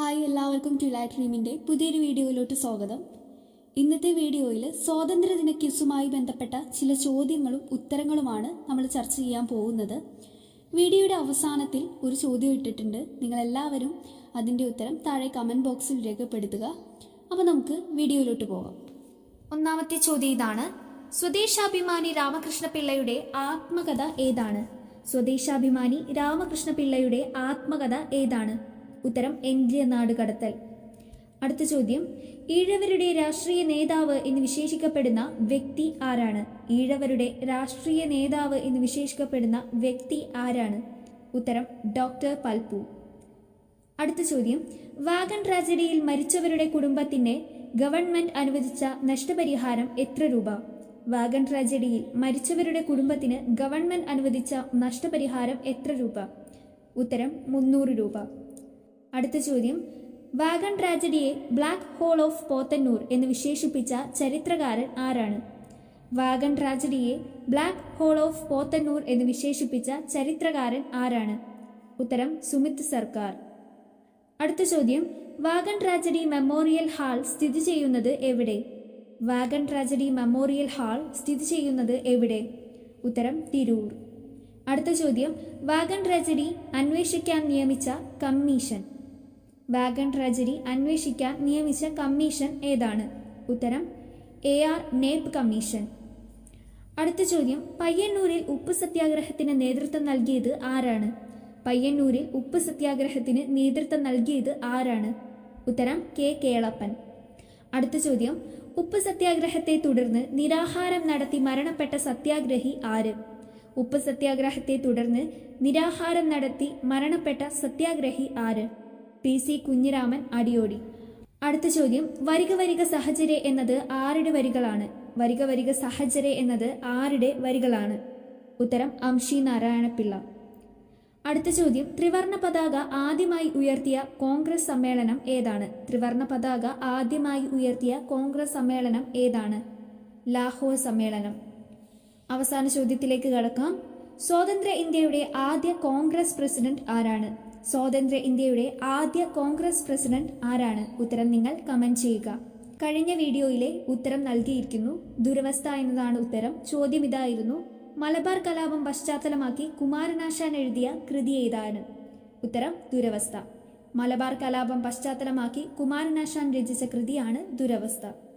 Hi എല്ലാവർക്കും twilight ഡ്രീമിന്റെ പുതിയൊരു വീഡിയോയിലോട്ട് സ്വാഗതം. ഇന്നത്തെ വീഡിയോയിൽ സ്വാതന്ത്ര്യദിന ക്യൂസുമായി ബന്ധപ്പെട്ട ചില ചോദ്യങ്ങളും ഉത്തരങ്ങളുമാണ് നമ്മൾ ചർച്ച ചെയ്യാൻ പോകുന്നത്. വീഡിയോയുടെ അവസാനത്തിൽ ഒരു ചോദ്യം ഇട്ടിട്ടുണ്ട്. നിങ്ങളെല്ലാവരും അതിന്റെ ഉത്തരം താഴെ കമന്റ് ബോക്സിൽ രേഖപ്പെടുത്തുക. അപ്പോൾ നമുക്ക് വീഡിയോയിലോട്ട് പോകാം. ഒന്നാമത്തെ ചോദ്യം ഇതാണ്. സ്വദേശാഭിമാനി രാമകൃഷ്ണ പിള്ളയുടെ ആത്മകഥ ഏതാണ്? സ്വദേശാഭിമാനി രാമകൃഷ്ണ പിള്ളയുടെ ആത്മകഥ ഏതാണ്? ഉത്തരം എന്റെ നാട് കടത്തൽ. അടുത്ത ചോദ്യം. ഈഴവരുടെ രാഷ്ട്രീയ നേതാവ് എന്ന് വിശേഷിക്കപ്പെടുന്ന വ്യക്തി ആരാണ്? ഈഴവരുടെ രാഷ്ട്രീയ നേതാവ് എന്ന് വിശേഷിക്കപ്പെടുന്ന വ്യക്തി ആരാണ്? ഉത്തരം ഡോക്ടർ പൽപു. അടുത്ത ചോദ്യം. വാഗൺ ട്രാജഡിയിൽ മരിച്ചവരുടെ കുടുംബത്തിന് ഗവൺമെന്റ് അനുവദിച്ച നഷ്ടപരിഹാരം എത്ര രൂപ? വാഗൺ ട്രാജഡിയിൽ മരിച്ചവരുടെ കുടുംബത്തിന് ഗവൺമെന്റ് അനുവദിച്ച നഷ്ടപരിഹാരം എത്ര രൂപ? ഉത്തരം മുന്നൂറ് രൂപ. അടുത്ത ചോദ്യം. വാഗൺ ട്രാജഡിയെ ബ്ലാക്ക് ഹോൾ ഓഫ് പോത്തന്നൂർ എന്ന് വിശേഷിപ്പിച്ച ചരിത്രകാരൻ ആരാണ്? വാഗൺ ട്രാജഡിയെ ബ്ലാക്ക് ഹോൾ ഓഫ് പോത്തന്നൂർ എന്ന് വിശേഷിപ്പിച്ച ചരിത്രകാരൻ ആരാണ്? ഉത്തരം സുമിത് സർക്കാർ. അടുത്ത ചോദ്യം. വാഗൺ ട്രാജഡി മെമ്മോറിയൽ ഹാൾ സ്ഥിതി ചെയ്യുന്നത് എവിടെ? വാഗൺ ട്രാജഡി മെമ്മോറിയൽ ഹാൾ സ്ഥിതി ചെയ്യുന്നത് എവിടെ? ഉത്തരം തിരൂർ. അടുത്ത ചോദ്യം. വാഗൺ ട്രാജഡി അന്വേഷിക്കാൻ നിയമിച്ച കമ്മീഷൻ. വാഗൺ ട്രാജഡി അന്വേഷിക്കാൻ നിയമിച്ച കമ്മീഷൻ ഏതാണ്? ഉത്തരം എ ആർ നേപ്പ് കമ്മീഷൻ. അടുത്ത ചോദ്യം പയ്യന്നൂരിൽ ഉപ്പ് സത്യാഗ്രഹത്തിന് നേതൃത്വം നൽകിയത് ആരാണ്? പയ്യന്നൂരിൽ ഉപ്പ് സത്യാഗ്രഹത്തിന് നേതൃത്വം നൽകിയത് ആരാണ്? ഉത്തരം കെ കേളപ്പൻ. അടുത്ത ചോദ്യം ഉപ്പ് സത്യാഗ്രഹത്തെ തുടർന്ന് നിരാഹാരം നടത്തി മരണപ്പെട്ട സത്യാഗ്രഹി ആര്? ഉപ്പ് സത്യാഗ്രഹത്തെ തുടർന്ന് നിരാഹാരം നടത്തി മരണപ്പെട്ട സത്യാഗ്രഹി ആര്? P C Kunhiraman Adiyodi. അടുത്ത ചോദ്യം വരിക വരിക സഹചര്യ എന്നത് ആരുടെ വരികളാണ്? വരിക വരിക സഹചര്യ എന്നത് ആരുടെ വരികളാണ്? ഉത്തരം അംഷി നാരായണപിള്ള. അടുത്ത ചോദ്യം ത്രിവർണ പതാക ആദ്യമായി ഉയർത്തിയ കോൺഗ്രസ് സമ്മേളനം ഏതാണ്? ത്രിവർണ പതാക ആദ്യമായി ഉയർത്തിയ കോൺഗ്രസ് സമ്മേളനം ഏതാണ്? ലാഹോർ സമ്മേളനം. അവസാന ചോദ്യത്തിലേക്ക് കടക്കാം. സ്വാതന്ത്ര്യ ഇന്ത്യയുടെ ആദ്യ കോൺഗ്രസ് പ്രസിഡന്റ് ആരാണ്? സ്വാതന്ത്ര്യ ഇന്ത്യയുടെ ആദ്യ കോൺഗ്രസ് പ്രസിഡന്റ് ആരാണ്? ഉത്തരം നിങ്ങൾ കമന്റ് ചെയ്യുക. കഴിഞ്ഞ വീഡിയോയിലെ ഉത്തരം നൽകിയിരിക്കുന്നു. ദുരവസ്ഥ എന്നതാണ് ഉത്തരം. ചോദ്യം ഇതായിരുന്നു. മലബാർ കലാപം പശ്ചാത്തലമാക്കി കുമാരനാശാൻ എഴുതിയ കൃതി ഏതാണ്? ഉത്തരം ദുരവസ്ഥ. മലബാർ കലാപം പശ്ചാത്തലമാക്കി കുമാരനാശാൻ രചിച്ച കൃതിയാണ് ദുരവസ്ഥ.